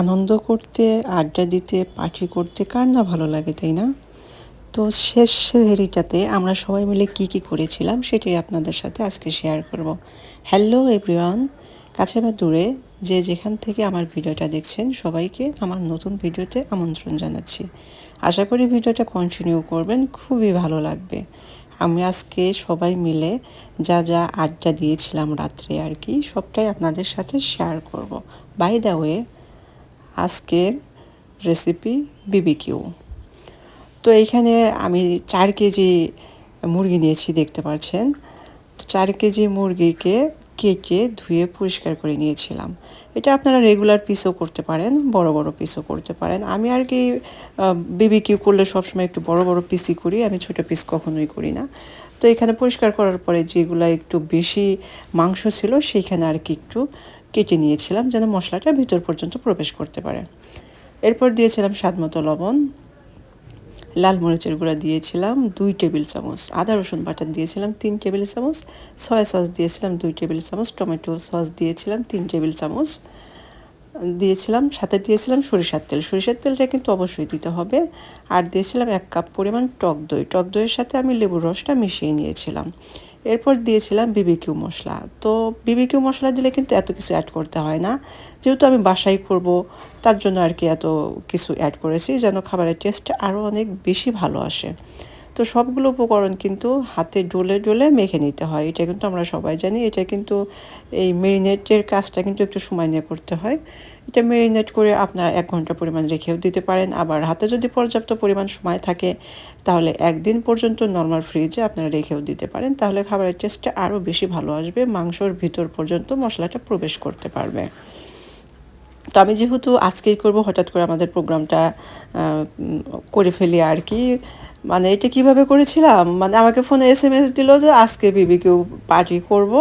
আনন্দ করতে, আড্ডা দিতে, পার্টি করতে কার না ভালো লাগে, তাই না? তো শেষ সেহেরিটাতে আমরা সবাই মিলে কি কি করেছিলাম সেটাই আপনাদের সাথে আজকে শেয়ার করব। হ্যালো এভরিওয়ান কাছে বা দূরে যে যেখান থেকে আমার ভিডিওটা দেখছেন সবাইকে আমার নতুন ভিডিওতে আমন্ত্রণ জানাচ্ছি। আশা করি ভিডিওটা কন্টিনিউ করবেন, খুবই ভালো লাগবে। আমি আজকে সবাই মিলে যা যা আড্ডা দিয়েছিলাম রাত্রে আর কি, সবটাই আপনাদের সাথে শেয়ার করব। বাই দ্য ওয়ে আজকের রেসিপি বিবিকিউ তো এইখানে আমি চার কেজি মুরগি নিয়েছি, দেখতে পাচ্ছেন। তো চার কেজি মুরগিকে কেটে ধুয়ে পরিষ্কার করে নিয়েছিলাম। এটা আপনারা রেগুলার পিসও করতে পারেন, বড় বড় পিসও করতে পারেন। আমি আর কি বিবি কিউ করলে সবসময় একটু বড় বড় পিসই করি, আমি ছোটো পিস কখনোই করি না। তো এখানে পরিষ্কার করার পরে যেগুলো একটু বেশি মাংস ছিল, সেইখানে আর কি একটু কেটে নিয়েছিলাম যেন মশলাটা ভিতর পর্যন্ত প্রবেশ করতে পারে। এরপর দিয়েছিলাম স্বাদ মতো লবণ, লাল মরিচের গুঁড়া দিয়েছিলাম দুই টেবিল চামচ, আদা রসুন বাটার দিয়েছিলাম তিন টেবিল চামচ, সয়া সস দিয়েছিলাম দুই টেবিল চামচ, টমেটো সস দিয়েছিলাম তিন টেবিল চামচ, দিয়েছিলাম সাথে দিয়েছিলাম সরিষার তেল। সরিষার তেলটা কিন্তু অবশ্যই দিতে হবে। আর দিয়েছিলাম এক কাপ পরিমাণ টক দই। টক দইয়ের সাথে আমি লেবুর রসটা মিশিয়ে নিয়েছিলাম। এরপর দিয়েছিলাম বিবিকিউ মশলা। তো বিবিকিউ মশলা দিলে কিন্তু এত কিছু অ্যাড করতে হয় না। যেহেতু আমি বাসাই করব, তার জন্য আর কি এত কিছু অ্যাড করেছি, যেন খাবারের টেস্ট আরও অনেক বেশি ভালো আসে। তো সবগুলো উপকরণ কিন্তু হাতে ডলে ডলে মেখে নিতে হয়। এটা কিন্তু আমরা সবাই জানি। এটা কিন্তু এই মেরিনেটের কাজটা কিন্তু একটু সময় নিয়ে করতে হয়। এটা মেরিনেট করে আপনারা এক ঘণ্টা পরিমাণ রেখেও দিতে পারেন। আবার হাতে যদি পর্যাপ্ত পরিমাণ সময় থাকে, তাহলে একদিন পর্যন্ত নর্মাল ফ্রিজে আপনারা রেখেও দিতে পারেন। তাহলে খাবারের টেস্টটা আরও বেশি ভালো আসবে। মাংসর ভিতর পর্যন্ত মশলাটা প্রবেশ করতে পারবে। তো আমি যেহেতু আজকেই করব, হঠাৎ করে আমাদের প্রোগ্রামটা করে ফেলি আর কি। মানে এটা কীভাবে করেছিলাম? মানে আমাকে ফোনে এস এম এস দিল যে আজকে বিবিকিউ পার্টি করব।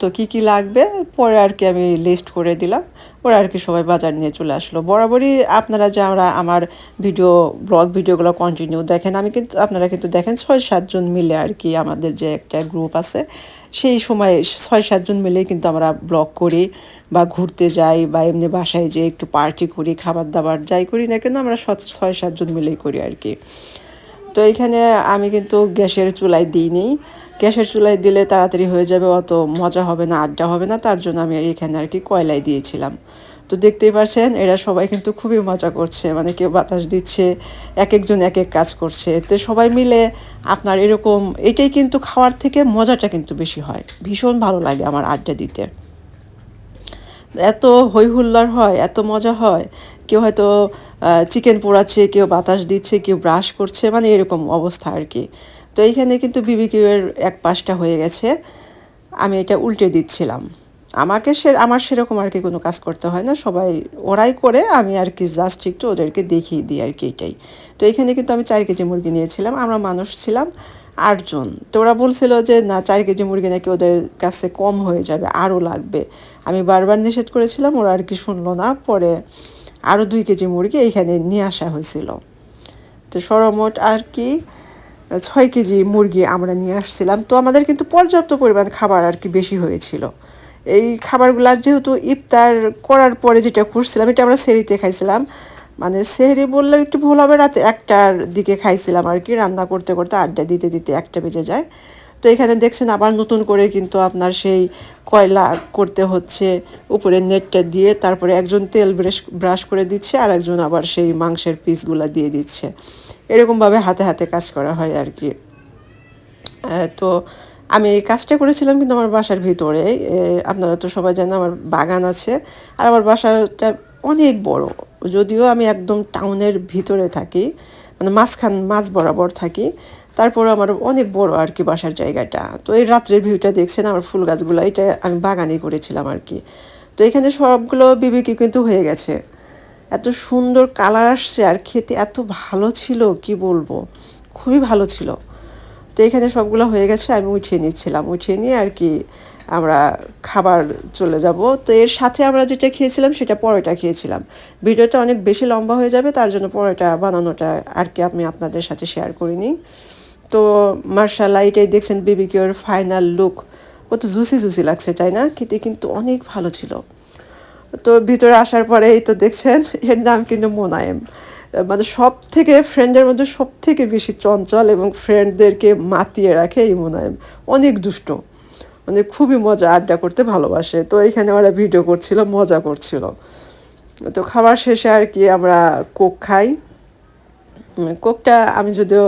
তো কি কি লাগবে? পরে আর কি আমি লিস্ট করে দিলাম। পরে আর কি সবাই বাজার নিয়ে চলে আসলো। বরাবরই আপনারা যে আমরা আমার ভিডিও ব্লগ ভিডিওগুলো কন্টিনিউ দেখেন, আমি কিন্তু, আপনারা কিন্তু দেখেন ছয় সাতজন মিলে আর কি আমাদের যে একটা গ্রুপ আছে, সেই সময় ছয় সাতজন মিলেই কিন্তু আমরা ব্লগ করি বা ঘুরতে যাই বা এমনি বাসায় যে একটু পার্টি করি খাবার দাবার যাই করি না কেন, আমরা ছয় সাতজন মিলেই করি আর কি। তো এইখানে আমি কিন্তু গ্যাসের চুলায় দিইনি। গ্যাসের চুলায় দিলে তাড়াতাড়ি হয়ে যাবে, অত মজা হবে না, আড্ডা হবে না, তার জন্য আমি এখানে আর কি কয়লায় দিয়েছিলাম। তো দেখতেই পারছেন, এরা সবাই কিন্তু খুবই মজা করছে মানে কেউ বাতাস দিচ্ছে এক একজন এক এক কাজ করছে। তো সবাই মিলে আপনার এরকম, এটাই কিন্তু খাওয়ার থেকে মজাটা কিন্তু বেশি হয়। ভীষণ ভালো লাগে আমার আড্ডা দিতে। এত হই হুল্লার হয়, এত মজা হয়। কেউ হয়তো চিকেন পোড়াচ্ছে, কেউ বাতাস দিচ্ছে, কেউ ব্রাশ করছে মানে এরকম অবস্থা আর কি। তো এইখানে কিন্তু বিবিকিউয়ের এক পাশটা হয়ে গেছে। আমি এটা উল্টে দিচ্ছিলাম। আমাকে সে, আমার সেরকম আর কি কোনো কাজ করতে হয় না। সবাই ওরাই করে, আমি আর কি জাস্ট একটু ওদেরকে দেখিয়ে দিই আর কি এটাই। তো এখানে কিন্তু আমি চার কেজি মুরগি নিয়েছিলাম, আমরা মানুষ ছিলাম। আটজন। তো ওরা বলছিল যে, না, চার কেজি মুরগি নাকি ওদের কাছে কম হয়ে যাবে, আরও লাগবে। আমি বারবার নিষেধ করেছিলাম, ওরা আর কি শুনলো না। পরে আরও দুই কেজি মুরগি এইখানে নিয়ে আসা হয়েছিল। তো সরমোট আর কি, ছয় কেজি মুরগি আমরা নিয়ে আসছিলাম। তো আমাদের কিন্তু পর্যাপ্ত পরিমাণ খাবার আর কি বেশি হয়েছিল। এই খাবারগুলার যেহেতু ইফতার করার পরে যেটা করছিলাম, এটা আমরা সেরিতে খাইছিলাম। মানে সেহরি বললে একটু ভুল হবে, রাতে একটার দিকে খাইছিলাম আর কি, রান্না করতে করতে আড্ডা দিতে দিতে একটা বেজে যায়। তো এখানে দেখছেন আবার নতুন করে কিন্তু আপনার সেই কয়লা করতে হচ্ছে, উপরে নেটটা দিয়ে তারপরে একজন তেল ব্রাশ ব্রাশ করে দিচ্ছে আর একজন আবার সেই মাংসের পিসগুলো দিয়ে দিচ্ছে। এরকমভাবে হাতে হাতে কাজ করা হয় আর কি। তো আমি এই কাজটা করেছিলাম কিন্তু আমার বাসার ভিতরে আপনারা তো সবাই জানেন আমার বাগান আছে, আর আমার বাসাটা অনেক বড়। যদিও আমি একদম টাউনের ভিতরে থাকি মানে মাঝখান, মাঝ বরাবর থাকি তারপর আমার অনেক বড় আর কি বাসার জায়গাটা। তো এই রাত্রের ভিউটা দেখছেন আমার ফুল গাছগুলো, এটা আমি বাগানে করেছিলাম আর কি। তো এখানে সবগুলো বিবিকি কিন্তু হয়ে গেছে। এত সুন্দর কালার আসছে আর খেতে এত ভালো ছিল, কি বলব? খুবই ভালো ছিল। তো এখানে সবগুলো হয়ে গেছে, আমি উঠিয়ে নিচ্ছিলাম। উঠিয়ে নিয়ে আর কি আমরা খাবার চলে যাব। তো এর সাথে আমরা যেটা খেয়েছিলাম সেটা পরোটা খেয়েছিলাম। ভিডিওটা অনেক বেশি লম্বা হয়ে যাবে, তার জন্য পরোটা বানানোটা আর কি আমি আপনাদের সাথে শেয়ার করিনি। তো মার্শাল্লাহ, এটাই দেখছেন বিবিকিওর ফাইনাল লুক কত জুসি জুসি লাগছে, তাই না? খেতে কিন্তু অনেক ভালো ছিল। তো ভিতরে আসার পরেই তো দেখছেন, এর নাম কিন্তু মোনায়েম। মানে সব থেকে ফ্রেন্ডের মধ্যে সব থেকে বেশি চঞ্চল এবং ফ্রেন্ডদেরকে মাতিয়ে রাখে এই মোনায়েম অনেক দুষ্ট মানে খুবই মজা আড্ডা করতে ভালোবাসে। তো এখানে ওরা ভিডিও করছিল, মজা করছিল। তো খাবার শেষে আর কি আমরা কোক খাই। কোকটা আমি যদিও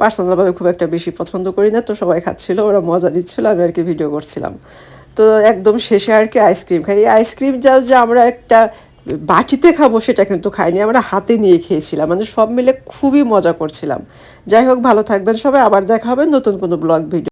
পার্সোনালভাবে খুব একটা বেশি পছন্দ করি না, তো সবাই খাচ্ছিল, ওরা মজা দিচ্ছিল, আমি আর কি ভিডিও করছিলাম। তো একদম শেষে আর কি আইসক্রিম খাই। এই আইসক্রিম যাও যে আমরা একটা বাটিতে খাব সেটা কিন্তু খাইনি, আমরা হাতে নিয়ে খেয়েছিলাম। মানে সব মিলে খুবই মজা করছিলাম। যাই হোক, ভালো থাকবেন সবাই, আবার দেখা হবে নতুন কোনো ব্লগ ভিডিও